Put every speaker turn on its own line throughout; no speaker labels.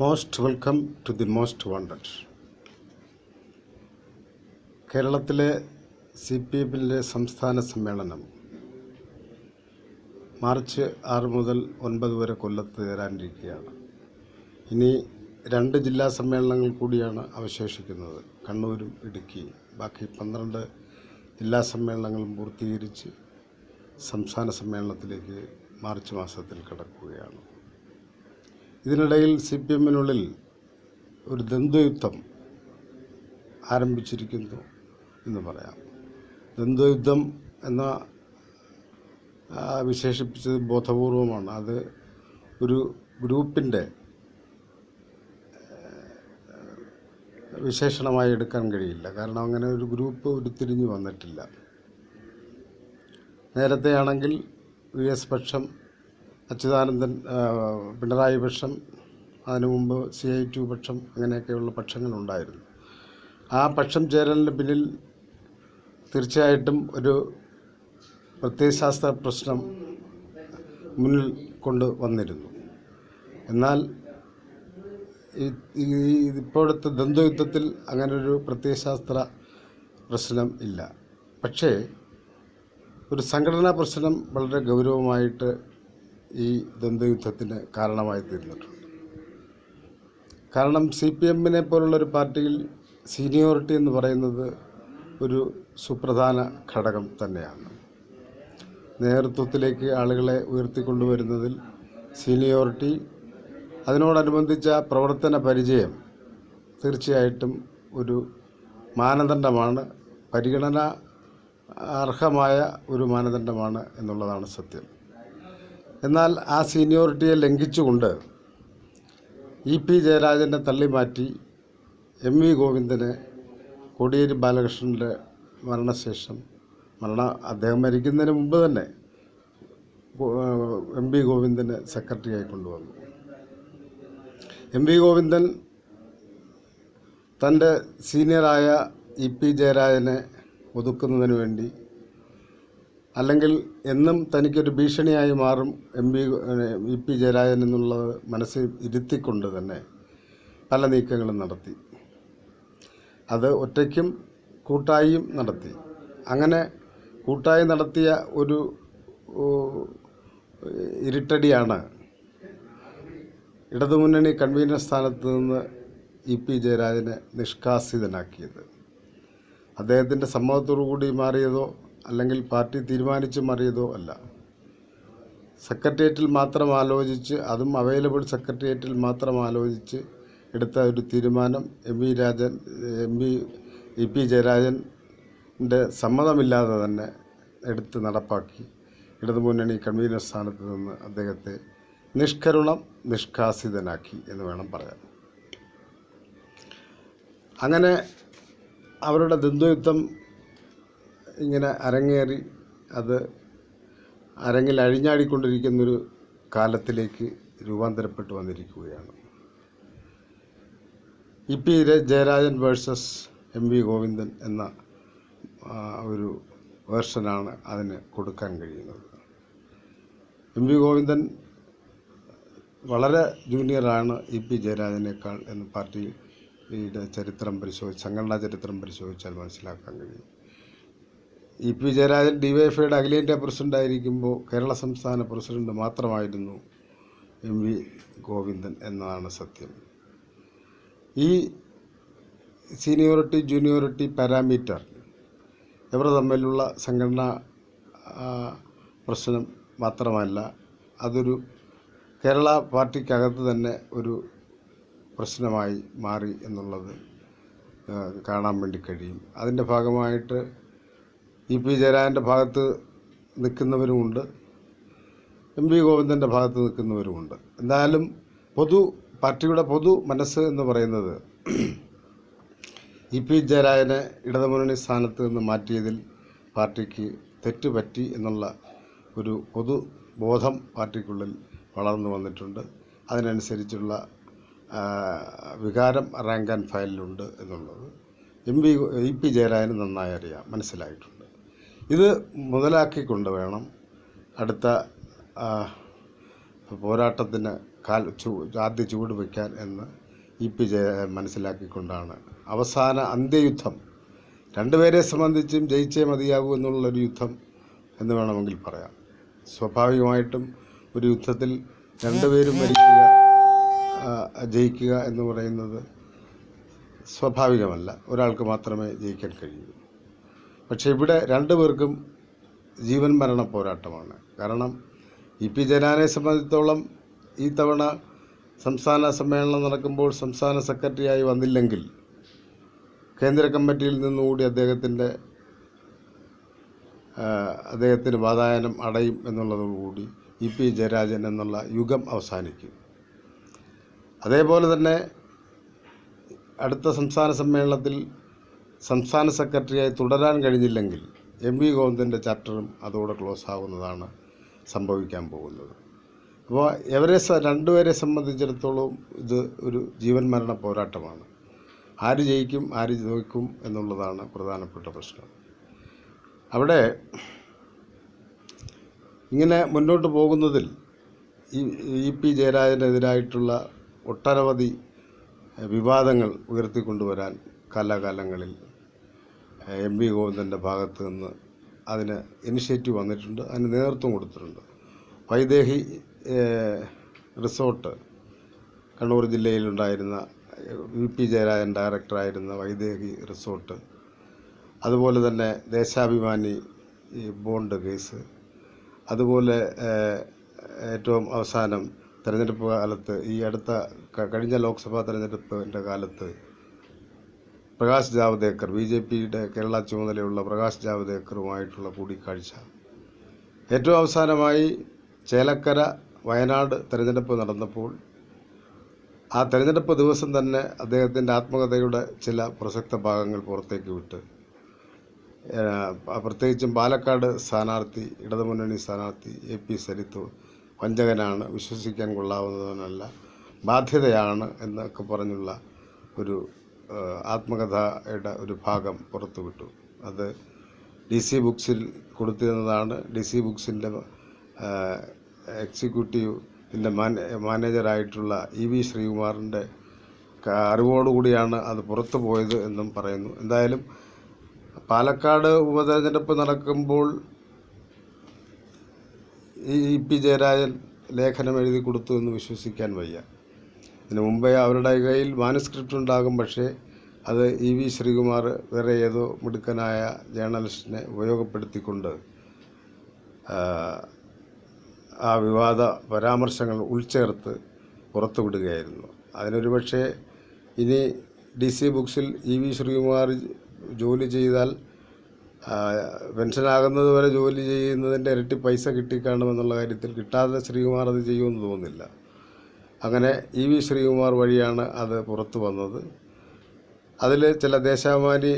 Most welcome to the most wanted കേരളത്തിലെ C P എമ്മിലെ സംസ്ഥാന സമ്മേളനം മാർച്ച് ആറ് മുതൽ ഒൻപത് വരെ കൊല്ലത്ത് ചേരാനിരിക്കുകയാണ്. ഇനി രണ്ട് ജില്ലാ സമ്മേളനങ്ങൾ കൂടിയാണ് അവശേഷിക്കുന്നത്. കണ്ണൂരും ഇടുക്കിയും ബാക്കി പന്ത്രണ്ട് ജില്ലാ സമ്മേളനങ്ങളും പൂർത്തീകരിച്ച് സംസ്ഥാന സമ്മേളനത്തിലേക്ക് മാർച്ച് മാസത്തിൽ കടക്കുകയാണ്. ഇതിനിടയിൽ സി പി എമ്മിനുള്ളിൽ ഒരു ദ്വന്ദ്വയുദ്ധം ആരംഭിച്ചിരിക്കുന്നു എന്ന് പറയാം. ദ്വന്ദ്വയുദ്ധം എന്ന വിശേഷിപ്പിച്ചത് ബോധപൂർവമാണ്. അത് ഒരു ഗ്രൂപ്പിന്റെ വിശേഷണമായി എടുക്കാൻ കഴിയില്ല. കാരണം അങ്ങനെ ഒരു ഗ്രൂപ്പ് ഉരുത്തിരിഞ്ഞു വന്നിട്ടില്ല. നേരത്തെയാണെങ്കിൽ വി എസ് പക്ഷം അച്യുതാനന്ദൻ പിണറായി പക്ഷം അതിനു മുമ്പ് സി ഐ ടു പക്ഷം അങ്ങനെയൊക്കെയുള്ള പക്ഷങ്ങളുണ്ടായിരുന്നു. ആ പക്ഷം ചേരലിന് പിന്നിൽ തീർച്ചയായിട്ടും ഒരു പ്രത്യയശാസ്ത്ര പ്രശ്നം മുന്നിൽ കൊണ്ട് വന്നിരുന്നു. എന്നാൽ ഈ ഇപ്പോഴത്തെ ദ്വന്ദ്വയുദ്ധത്തിൽ അങ്ങനൊരു പ്രത്യയശാസ്ത്ര പ്രശ്നം ഇല്ല. പക്ഷേ ഒരു സംഘടനാ പ്രശ്നം വളരെ ഗൗരവമായിട്ട് ഈ ദ്വന്ദ്വയുദ്ധത്തിന് കാരണമായി തീർന്നിട്ടുണ്ട്. കാരണം സി പി എമ്മിനെ പോലുള്ളൊരു പാർട്ടിയിൽ സീനിയോറിറ്റി എന്ന് പറയുന്നത് ഒരു സുപ്രധാന ഘടകം തന്നെയാണ്. നേതൃത്വത്തിലേക്ക് ആളുകളെ ഉയർത്തിക്കൊണ്ടുവരുന്നതിൽ സീനിയോറിറ്റി അതിനോടനുബന്ധിച്ച പ്രവർത്തന പരിചയം തീർച്ചയായിട്ടും ഒരു മാനദണ്ഡമാണ് പരിഗണന അർഹമായ ഒരു മാനദണ്ഡമാണ് എന്നുള്ളതാണ് സത്യം. എന്നാൽ ആ സീനിയോറിറ്റിയെ ലംഘിച്ചുകൊണ്ട് ഇ പി ജയരാജനെ തള്ളിമാറ്റി എം വി ഗോവിന്ദനെ കോടിയേരി ബാലകൃഷ്ണന്റെ മരണശേഷം മരണ അദ്ദേഹം മരിക്കുന്നതിന് മുമ്പ് തന്നെ എം വി ഗോവിന്ദനെ സെക്രട്ടറിയായി കൊണ്ടുവന്നു. എം വി ഗോവിന്ദൻ തന്റെ സീനിയറായ ഇ പി ജയരാജനെ ഒതുക്കുന്നതിന് വേണ്ടി അല്ലെങ്കിൽ എന്നും തനിക്കൊരു ഭീഷണിയായി മാറും M P E P Jayarajan എന്നുള്ളത് മനസ്സിൽ ഇരുത്തിക്കൊണ്ട് തന്നെ പല നീക്കങ്ങളും നടത്തി. അത് ഒറ്റയ്ക്കും കൂട്ടായും നടത്തി. അങ്ങനെ കൂട്ടായി നടത്തിയ ഒരു ഇരുട്ടടിയാണ് ഇടതുമുന്നണി കൺവീനർ സ്ഥാനത്ത് നിന്ന് ഇ പി ജയരാജനെ നിഷ്കാസിതനാക്കിയത്. അദ്ദേഹത്തിന്റെ സമ്മതത്തോടു കൂടി മാറിയതോ അല്ലെങ്കിൽ പാർട്ടി തീരുമാനിച്ച് മാറിയതോ അല്ല. സെക്രട്ടേറിയറ്റിൽ മാത്രം ആലോചിച്ച് അതും അവൈലബിൾ സെക്രട്ടേറിയറ്റിൽ മാത്രം ആലോചിച്ച് എടുത്ത ഒരു തീരുമാനം M V Rajan M V E P ജയരാജന്റെ സമ്മതമില്ലാതെ തന്നെ എടുത്ത് നടപ്പാക്കി. ഇടതുമുന്നണി കൺവീനർ സ്ഥാനത്ത് നിന്ന് അദ്ദേഹത്തെ നിഷ്കരുണം നിഷ്കാസിതനാക്കി എന്ന് വേണം പറയാൻ. അങ്ങനെ അവരുടെ ദ്വന്ദ്വയുദ്ധം ഇങ്ങനെ അരങ്ങേറി അത് അരങ്ങിൽ അഴിഞ്ഞാടിക്കൊണ്ടിരിക്കുന്നൊരു കാലത്തിലേക്ക് രൂപാന്തരപ്പെട്ടു വന്നിരിക്കുകയാണ്. E P Jayarajan versus M V Govindan എന്ന ഒരു വേർഷനാണ് അതിന് കൊടുക്കാൻ കഴിയുന്നത്. എം വി ഗോവിന്ദൻ വളരെ ജൂനിയറാണ് ഇ പി ജയരാജനേക്കാൾ എന്ന് പാർട്ടിയുടെ ചരിത്രം പരിശോധിച്ച് സംഘടനാ ചരിത്രം പരിശോധിച്ചാൽ മനസ്സിലാക്കാൻ കഴിയും. ഇ പി ജയരാജൻ ഡിവൈഎഫ്ഐയുടെ അഖിലേന്ത്യാ പ്രസിഡന്റ് ആയിരിക്കുമ്പോൾ കേരള സംസ്ഥാന പ്രസിഡന്റ് മാത്രമായിരുന്നു എം വി ഗോവിന്ദൻ എന്നതാണ് സത്യം. ഈ സീനിയോറിറ്റി ജൂനിയോറിറ്റി പാരാമീറ്റർ ഇവർ തമ്മിലുള്ള സംഘടനാ പ്രശ്നം മാത്രമല്ല അതൊരു കേരള പാർട്ടിക്കകത്ത് തന്നെ ഒരു പ്രശ്നമായി മാറി എന്നുള്ളത് കാണാൻ വേണ്ടി കഴിയും. അതിന്റെ ഭാഗമായിട്ട് ഇ പി ജയരാജന്റെ ഭാഗത്ത് നിൽക്കുന്നവരുമുണ്ട്. എം വി ഗോവിന്ദന്റെ ഭാഗത്ത് നിൽക്കുന്നവരുമുണ്ട്. എന്തായാലും പൊതു പാർട്ടിയുടെ പൊതു മനസ്സ് എന്ന് പറയുന്നത് ഇ പി ജയരാജനെ ഇടതുമുന്നണി സ്ഥാനത്ത് നിന്ന് മാറ്റിയതിൽ പാർട്ടിക്ക് തെറ്റുപറ്റി എന്നുള്ള ഒരു പൊതു ബോധം പാർട്ടിക്കുള്ളിൽ വളർന്നു വന്നിട്ടുണ്ട്. അതിനനുസരിച്ചുള്ള വികാരം റാങ്ക് ആൻഡ് ഫയലിലുണ്ട് എന്നുള്ളത്. എം പി ഇ പി ജയരാജന് നന്നായി അറിയാം. മനസ്സിലായിട്ടുണ്ട്. ഇത് മുതലാക്കിക്കൊണ്ട് വേണം അടുത്ത പോരാട്ടത്തിന് കാൽ ചൂ ആദ്യ ചൂട് വയ്ക്കാൻ എന്ന് ഇ പി ജയ മനസ്സിലാക്കിക്കൊണ്ടാണ് അവസാന അന്ത്യയുദ്ധം. രണ്ടുപേരെ സംബന്ധിച്ചും ജയിച്ചേ മതിയാകൂ എന്നുള്ളൊരു യുദ്ധം എന്ന് വേണമെങ്കിൽ പറയാം. സ്വാഭാവികമായിട്ടും ഒരു യുദ്ധത്തിൽ രണ്ടുപേരും മരിക്കുക ജയിക്കുക എന്ന് പറയുന്നത് സ്വാഭാവികമല്ല. ഒരാൾക്ക് മാത്രമേ ജയിക്കാൻ കഴിയൂ. പക്ഷേ ഇവിടെ രണ്ടു പേർക്കും ജീവൻ മരണ പോരാട്ടമാണ്. കാരണം ഇ പി ജനാനെ സംബന്ധിച്ചിടത്തോളം ഈ തവണ സംസ്ഥാന സമ്മേളനം നടക്കുമ്പോൾ സംസ്ഥാന സെക്രട്ടറിയായി വന്നില്ലെങ്കിൽ കേന്ദ്ര കമ്മിറ്റിയിൽ നിന്നുകൂടി അദ്ദേഹത്തിന്റെ അദ്ദേഹത്തിന് വാതായനം അടയും എന്നുള്ളതോടുകൂടി ഇ പി ജയരാജൻ എന്നുള്ള യുഗം അവസാനിക്കും. അതേപോലെ തന്നെ അടുത്ത സംസ്ഥാന സമ്മേളനത്തിൽ സംസ്ഥാന സെക്രട്ടറിയായി തുടരാൻ കഴിഞ്ഞില്ലെങ്കിൽ എം വി ഗോവിന്ദന്റെ ചാപ്റ്ററും അതോടെ ക്ലോസ് ആവുന്നതാണ് സംഭവിക്കാൻ പോകുന്നത്. അപ്പോൾ ഇവരെ സ- രണ്ടുപേരെ സംബന്ധിച്ചിടത്തോളം ഇത് ഒരു ജീവൻ മരണ പോരാട്ടമാണ്. ആര് ജയിക്കും ആര് തോൽക്കും എന്നുള്ളതാണ് പ്രധാനപ്പെട്ട പ്രശ്നം. അവിടെ ഇങ്ങനെ മുന്നോട്ട് പോകുന്നതിൽ ഈ ഇ പി ജയരാജനെതിരായിട്ടുള്ള ഒട്ടനവധി വിവാദങ്ങൾ ഉയർത്തിക്കൊണ്ടുവരാൻ കാലാകാലങ്ങളിൽ എം വി ഗോവിന്ദന്റെ ഭാഗത്ത് നിന്ന് അതിന് ഇനിഷ്യേറ്റീവ് വന്നിട്ടുണ്ട് അതിന് നേതൃത്വം കൊടുത്തിട്ടുണ്ട്. വൈദേഹി റിസോർട്ട് കണ്ണൂർ ജില്ലയിലുണ്ടായിരുന്ന വി പി ജയരാജൻ ഡയറക്ടറായിരുന്ന വൈദേഹി റിസോർട്ട് അതുപോലെ തന്നെ ദേശാഭിമാനി ബോണ്ട് കേസ് അതുപോലെ ഏറ്റവും അവസാനം തെരഞ്ഞെടുപ്പ് കാലത്ത് ഈ അടുത്ത കഴിഞ്ഞ ലോക്സഭാ തെരഞ്ഞെടുപ്പിന്റെ കാലത്ത് പ്രകാശ് ജാവ്ദേക്കർ ബി ജെ പിയുടെ കേരള ചുമതലയുള്ള പ്രകാശ് ജാവ്ദേക്കറുമായിട്ടുള്ള കൂടിക്കാഴ്ച. ഏറ്റവും അവസാനമായി ചേലക്കര വയനാട് തെരഞ്ഞെടുപ്പ് നടന്നപ്പോൾ ആ തെരഞ്ഞെടുപ്പ് ദിവസം തന്നെ അദ്ദേഹത്തിന്റെ ആത്മകഥയുടെ ചില പ്രസക്ത ഭാഗങ്ങൾ പുറത്തേക്ക് വിട്ട് പ്രത്യേകിച്ചും പാലക്കാട് സ്ഥാനാർത്ഥി ഇടതുമുന്നണി സ്ഥാനാർത്ഥി എ പി സരിത്ത് വഞ്ചകനാണ്. വിശ്വസിക്കാൻ കൊള്ളാവുന്നവനല്ല ബാധ്യതയാണ് എന്നൊക്കെ പറഞ്ഞുള്ള ഒരു ആത്മകഥയുടെ ഒരു ഭാഗം പുറത്തുവിട്ടു. അത് ഡി സി ബുക്സിൽ കൊടുത്തിരുന്നതാണ്. ഡി സി ബുക്സിന്റെ എക്സിക്യൂട്ടീവ് ഇതിന്റെ മാനേ മാനേജറായിട്ടുള്ള ഇ വി ശ്രീകുമാറിന്റെ അറിവോടുകൂടിയാണ് അത് പുറത്തു പോയത് എന്നും പറയുന്നു. എന്തായാലും പാലക്കാട് ഉപതെരഞ്ഞെടുപ്പ് നടക്കുമ്പോൾ ഇ പി ജയരാജൻ ലേഖനം എഴുതി കൊടുത്തു എന്ന് വിശ്വസിക്കാൻ വയ്യ. ഇതിനു മുമ്പേ അവരുടെ കയ്യിൽ മാനുസ്ക്രിപ്റ്റ് ഉണ്ടാകും പക്ഷേ അത് ഇ വി ശ്രീകുമാർ വേറെ ഏതോ മിടുക്കനായ ജേർണലിസ്റ്റിനെ ഉപയോഗപ്പെടുത്തിക്കൊണ്ട് ആ, വിവാദ പരാമർശങ്ങൾ ഉൾച്ചേർത്ത് പുറത്തുവിടുകയായിരുന്നു. അതിനൊരു പക്ഷേ ഇനി ഡി സി ബുക്സിൽ ഇ വി ശ്രീകുമാർ ജോലി ചെയ്താൽ പെൻഷനാകുന്നത് വരെ ജോലി ചെയ്യുന്നതിന്റെ ഇരട്ടി പൈസ കിട്ടിക്കാണുമെന്നുള്ള കാര്യത്തിൽ കിട്ടാതെ ശ്രീകുമാർ അത് ചെയ്യുമെന്ന് തോന്നുന്നില്ല. അങ്ങനെ ഇ വി ശ്രീകുമാർ വഴിയാണ് അത് പുറത്തു വന്നത്. അതിൽ ചില ദേശാഭിമാനി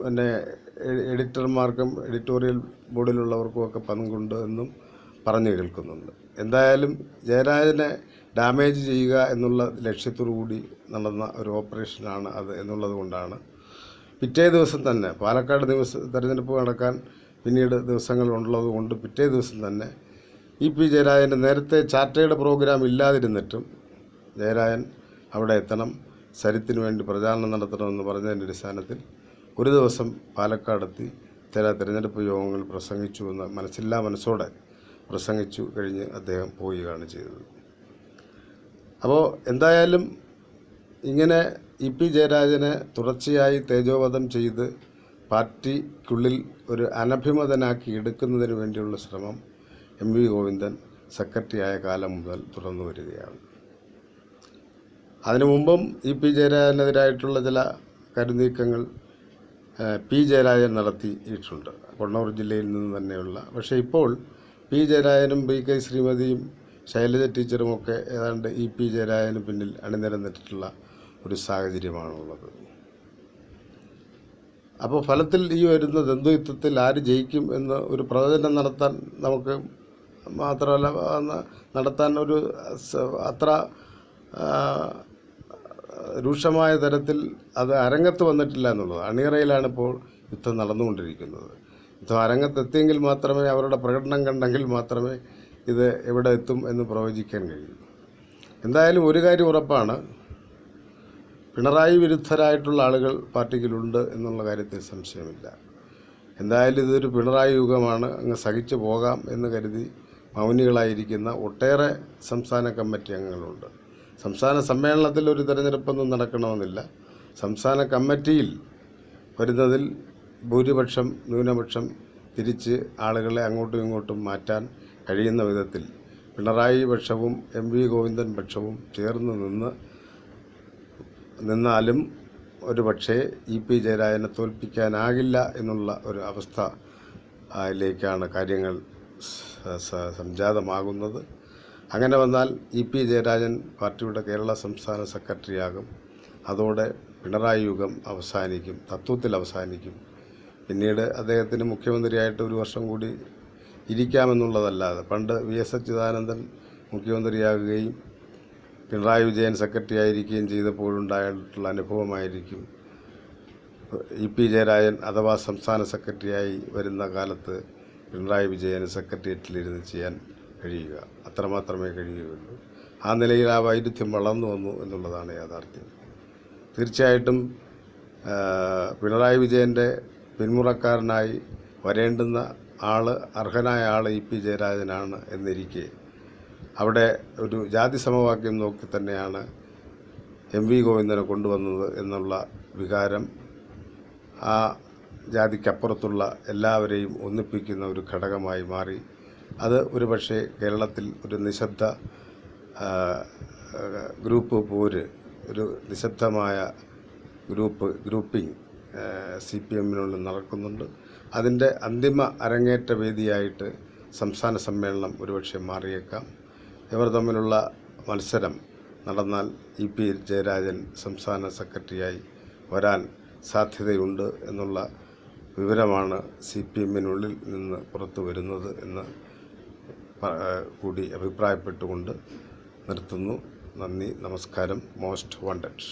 പിന്നെ എഡിറ്റർമാർക്കും എഡിറ്റോറിയൽ ബോർഡിലുള്ളവർക്കുമൊക്കെ പങ്കുണ്ട് എന്നും പറഞ്ഞു കേൾക്കുന്നുണ്ട്. എന്തായാലും ജയരാജനെ ഡാമേജ് ചെയ്യുക എന്നുള്ള ലക്ഷ്യത്തോടു കൂടി നടന്ന ഒരു ഓപ്പറേഷനാണ് അത് എന്നുള്ളത് കൊണ്ടാണ്. പിറ്റേ ദിവസം തന്നെ പാലക്കാട് ദിവസം തെരഞ്ഞെടുപ്പ് നടക്കാൻ പിന്നീട് ദിവസങ്ങൾ കൊണ്ട് പിറ്റേ ദിവസം തന്നെ ഇ പി ജയരാജന്റെ നേരത്തെ ചാറ്റയുടെ പ്രോഗ്രാം ഇല്ലാതിരുന്നിട്ടും ജയരാജൻ അവിടെ എത്തണം സരിത്തിന് വേണ്ടി പ്രചാരണം നടത്തണമെന്ന് പറഞ്ഞതിന്റെ അടിസ്ഥാനത്തിൽ ഒരു ദിവസം പാലക്കാടെത്തി ചില തിരഞ്ഞെടുപ്പ് യോഗങ്ങൾ പ്രസംഗിച്ചു എന്ന് മനസ്സില്ലാ മനസ്സോടെ പ്രസംഗിച്ചു കഴിഞ്ഞ് അദ്ദേഹം പോവുകയാണ് ചെയ്തത്. അപ്പോൾ എന്തായാലും ഇങ്ങനെ ഇ പി ജയരാജനെ തുടർച്ചയായി തേജോവധം ചെയ്ത് പാർട്ടിക്കുള്ളിൽ ഒരു അനഭിമതനാക്കി എടുക്കുന്നതിന് വേണ്ടിയുള്ള ശ്രമം എം വി ഗോവിന്ദൻ സെക്രട്ടറിയായ കാലം മുതൽ തുടർന്നു വരികയാണ്. അതിനു മുമ്പും ഇ പി ജയരാജനെതിരായിട്ടുള്ള ചില കരുനീക്കങ്ങൾ പി ജയരാജൻ നടത്തിയിട്ടുണ്ട്. കൊണ്ണൂർ ജില്ലയിൽ നിന്ന് തന്നെയുള്ള. പക്ഷേ ഇപ്പോൾ പി ജയരാജനും പി കെ ശ്രീമതിയും ശൈലജ ടീച്ചറുമൊക്കെ ഏതാണ്ട് ഇ പി ജയരാജന് പിന്നിൽ അണിനിരന്നിട്ടുള്ള ഒരു സാഹചര്യമാണുള്ളത്. അപ്പോൾ ഫലത്തിൽ ഈ വരുന്ന ദ്വന്ദ്വയുദ്ധത്തിൽ ആര് ജയിക്കും എന്ന് ഒരു പ്രവചനം നടത്താൻ നമുക്ക് മാത്രമല്ല നടത്താൻ ഒരു അത്ര രൂക്ഷമായ തരത്തിൽ അത് അരങ്ങത്ത് വന്നിട്ടില്ല എന്നുള്ളത്. അണിയറയിലാണ് ഇപ്പോൾ യുദ്ധം നടന്നുകൊണ്ടിരിക്കുന്നത്. യുദ്ധം അരങ്ങത്തെത്തിയെങ്കിൽ മാത്രമേ അവരുടെ പ്രകടനം കണ്ടെങ്കിൽ മാത്രമേ ഇത് എവിടെ എത്തും എന്ന് പ്രവചിക്കാൻ കഴിയൂ. എന്തായാലും ഒരു കാര്യം ഉറപ്പാണ്. പിണറായി വിരുദ്ധരായിട്ടുള്ള ആളുകൾ പാർട്ടിയിലുണ്ട് എന്നുള്ള കാര്യത്തിൽ സംശയമില്ല. എന്തായാലും ഇതൊരു പിണറായി യുഗമാണ്. അങ്ങ് സഹിച്ചു പോകാം എന്ന് കരുതി മൗനികളായിരിക്കുന്ന ഒട്ടേറെ സംസ്ഥാന കമ്മിറ്റി അംഗങ്ങളുണ്ട്. സംസ്ഥാന സമ്മേളനത്തിൽ ഒരു തെരഞ്ഞെടുപ്പൊന്നും നടക്കണമെന്നില്ല. സംസ്ഥാന കമ്മിറ്റിയിൽ വരുന്നതിൽ ഭൂരിപക്ഷം ന്യൂനപക്ഷം തിരിച്ച് ആളുകളെ അങ്ങോട്ടും ഇങ്ങോട്ടും മാറ്റാൻ കഴിയുന്ന വിധത്തിൽ പിണറായി പക്ഷവും എം വി ഗോവിന്ദൻ പക്ഷവും ചേർന്ന് നിന്ന് നിന്നാലും ഒരു പക്ഷേ ഇ പി ജയരാജനെ തോൽപ്പിക്കാനാകില്ല എന്നുള്ള ഒരു അവസ്ഥ യിലേക്കാണ് കാര്യങ്ങൾ സംജാതമാകുന്നത്. അങ്ങനെ വന്നാൽ ഇ പി ജയരാജൻ പാർട്ടിയുടെ കേരള സംസ്ഥാന സെക്രട്ടറിയാകും. അതോടെ പിണറായി യുഗം അവസാനിക്കും തത്വത്തിൽ അവസാനിക്കും. പിന്നീട് അദ്ദേഹത്തിന് മുഖ്യമന്ത്രിയായിട്ട് ഒരു വർഷം കൂടി ഇരിക്കാമെന്നുള്ളതല്ലാതെ പണ്ട് വി എസ് അച്യുതാനന്ദൻ മുഖ്യമന്ത്രിയാകുകയും പിണറായി വിജയൻ സെക്രട്ടറി ആയിരിക്കുകയും ചെയ്തപ്പോഴുണ്ടായിട്ടുള്ള അനുഭവമായിരിക്കും. ഇ പി ജയരാജൻ അഥവാ സംസ്ഥാന സെക്രട്ടറിയായി വരുന്ന കാലത്ത് പിണറായി വിജയന് സെക്രട്ടേറിയറ്റിലിരുന്ന് ചെയ്യാൻ കഴിയുക. അത്രമാത്രമേ കഴിയുകയുള്ളൂ. ആ നിലയിൽ ആ വൈരുദ്ധ്യം വളർന്നു വന്നു എന്നുള്ളതാണ് യാഥാർത്ഥ്യം. തീർച്ചയായിട്ടും പിണറായി വിജയന്റെ പിന്മുറക്കാരനായി വരേണ്ടുന്ന ആൾ അർഹനായ ആൾ ഇ പി ജയരാജനാണ് എന്നിരിക്കെ അവിടെ ഒരു ജാതി സമവാക്യം നോക്കി തന്നെയാണ് എം വി ഗോവിന്ദനെ കൊണ്ടുവന്നത് എന്നുള്ള വികാരം. ആ ജാതിക്കപ്പുറത്തുള്ള എല്ലാവരെയും ഒന്നിപ്പിക്കുന്ന ഒരു ഘടകമായി മാറി. അത് ഒരു പക്ഷേ കേരളത്തിൽ ഒരു നിശബ്ദ ഗ്രൂപ്പ് പോര് ഒരു നിശബ്ദമായ ഗ്രൂപ്പ് ഗ്രൂപ്പിംഗ് സി പി എമ്മിനുള്ളിൽ നടക്കുന്നുണ്ട്. അതിന്റെ അന്തിമ അരങ്ങേറ്റ വേദിയായിട്ട് സംസ്ഥാന സമ്മേളനം ഒരുപക്ഷെ മാറിയേക്കാം. ഇവർ തമ്മിലുള്ള മത്സരം നടന്നാൽ ഇ പി ജയരാജൻ സംസ്ഥാന സെക്രട്ടറിയായി വരാൻ സാധ്യതയുണ്ട് എന്നുള്ള വിവരമാണ് സി പി എമ്മിനുള്ളിൽ നിന്ന് പുറത്തു വരുന്നത് എന്ന് കൂടി അഭിപ്രായപ്പെട്ടുകൊണ്ട് നിർത്തുന്നു. നന്ദി നമസ്കാരം. Most wanted.